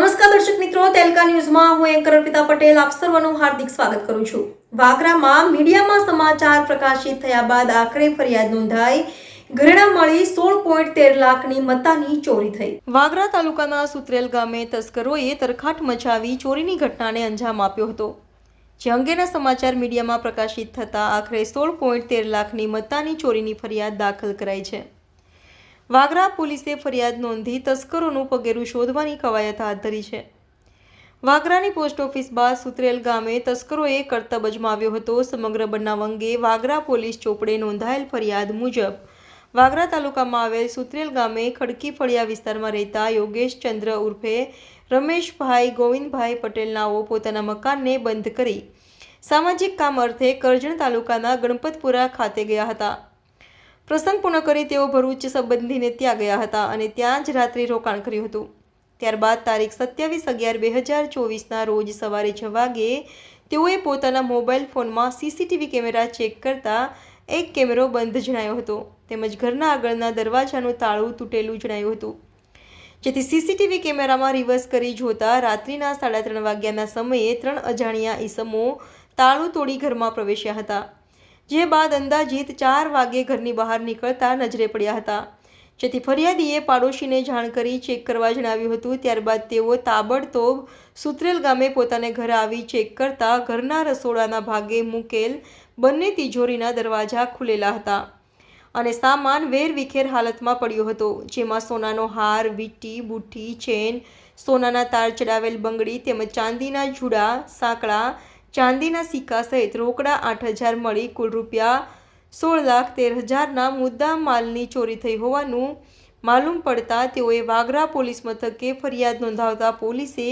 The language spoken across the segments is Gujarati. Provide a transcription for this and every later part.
તડકા ન્યૂઝમાં હું એન્કર અર્પિતા પટેલ આપ સર્વનું હાર્દિક સ્વાગત કરું છું. વાગરામાં મીડિયામાં સમાચાર પ્રકાશિત થયા બાદ આખરે ફરિયાદ નોંધાઈ. ઘરેણા મળી સોળ પોઈન્ટ તેર લાખની મત્તાની ચોરી થઈ. વાગરા તાલુકાના સુત્રેલ ગામે તસ્કરોએ તરખાટ મચાવી ચોરીની ઘટનાને અંજામ આપ્યો હતો. જે અંગેના સમાચાર મીડિયામાં પ્રકાશિત થતાં આખરે સોળ પોઈન્ટ તેર લાખની મત્તાની ચોરીની ફરિયાદ દાખલ કરાઈ છે. વાગરા પોલીસે ફરિયાદ નોંધી તસ્કરોનું પગેરું શોધવાની કવાયત હાથ ધરી છે. વાગરાની પોસ્ટ ઓફિસ બાદ સુતરેલ ગામે તસ્કરોએ કરતબ અજમાવ્યો હતો. સમગ્ર બનાવ અંગે વાગરા પોલીસ ચોપડે નોંધાયેલ ફરિયાદ મુજબ વાગરા તાલુકામાં આવેલ સુત્રેલ ગામે ખડકી ફળિયા વિસ્તારમાં રહેતા યોગેશ ચંદ્ર ઉર્ફે રમેશભાઈ ગોવિંદભાઈ પટેલનાઓ પોતાના મકાનને બંધ કરી સામાજિક કામ અર્થે કરજણ તાલુકાના ગણપતપુરા ખાતે ગયા હતા. પ્રસંગ પૂર્ણ કરી તેઓ ભરૂચ સંબંધીને ત્યાં ગયા હતા અને ત્યાં જ રાત્રિ રોકાણ કર્યું હતું. ત્યારબાદ તારીખ સત્યાવીસ અગિયાર બે હજાર ચોવીસના રોજ સવારે છ વાગે તેઓએ પોતાના મોબાઈલ ફોનમાં સીસીટીવી કેમેરા ચેક કરતા એક કેમેરો બંધ જણાયો હતો. તેમજ ઘરના આગળના દરવાજાનું તાળું તૂટેલું જણાયું હતું. જેથી સીસીટીવી કેમેરામાં રિવર્સ કરી જોતા રાત્રિના સાડા ત્રણ વાગ્યાના સમયે ત્રણ અજાણ્યા ઈસમો તાળું તોડી ઘરમાં પ્રવેશ્યા હતા. જે બાદ અંદાજિત ચાર વાગે ઘરની બહાર નીકળતા નજરે પડ્યા હતા. જેથી ફરિયાદીએ પાડોશીને જાણ કરી ચેક કરવા જણાવ્યું હતું. ત્યારબાદ તેઓ તાબડતોબ સુત્રેલ ગામે પોતાને ઘરે આવી ચેક કરતા ઘરના રસોડાના ભાગે મૂકેલ બંને તિજોરીના દરવાજા ખુલેલા હતા અને સામાન વેરવિખેર હાલતમાં પડ્યો હતો, જેમાં સોનાનો હાર, વીંટી બુઠ્ઠી ચેન, સોનાના તાર ચડાવેલ બંગડી તેમજ ચાંદીના જુડા સાંકડા ચાંદીના સિક્કા સહિત રોકડા આઠ હજાર મળી કુલ રૂપિયા સોળ લાખ તેર હજારના મુદ્દા માલની ચોરી થઈ હોવાનું માલુમ પડતા તેઓએ વાગરા પોલીસ મથકે ફરિયાદ નોંધાવતા પોલીસે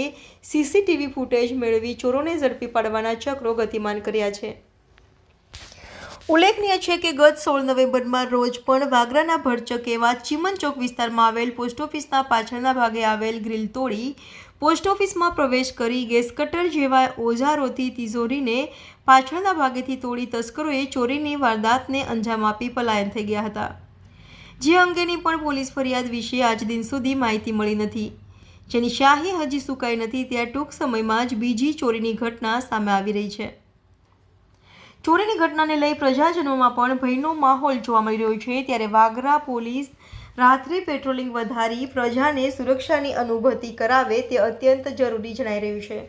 સીસીટીવી ફૂટેજ મેળવી ચોરોને ઝડપી પાડવાના ચક્રો ગતિમાન કર્યા છે. ઉલ્લેખનીય છે કે ગત સોળ નવેમ્બરમાં રોજ પણ વાગરાના ભરચક એવા ચીમન ચોક વિસ્તારમાં આવેલ પોસ્ટ ઓફિસના પાછળના ભાગે આવેલ ગ્રીલ તોડી પોસ્ટ ઓફિસમાં પ્રવેશ કરી ગેસ કટર જેવા ઓજારોથી તિજોરીને પાછળના ભાગેથી તોડી તસ્કરોએ ચોરીની વારદાતને અંજામ આપી પલાયન થઈ ગયા હતા. જે અંગેની પણ પોલીસ ફરિયાદ વિશે આજ દિન સુધી માહિતી મળી નથી. જેની શાહી હજી સુકાઈ નથી, ત્યાં ટૂંક સમયમાં જ બીજી ચોરીની ઘટના સામે આવી રહી છે. ચોરીની ઘટનાને લઈ પ્રજાજનોમાં પણ ભયનો માહોલ જોવા મળી રહ્યો છે. ત્યારે વાગરા પોલીસ રાત્રે પેટ્રોલિંગ વધારી પ્રજાને સુરક્ષાની અનુભૂતિ કરાવે તે અત્યંત જરૂરી જણાઈ રહ્યું છે.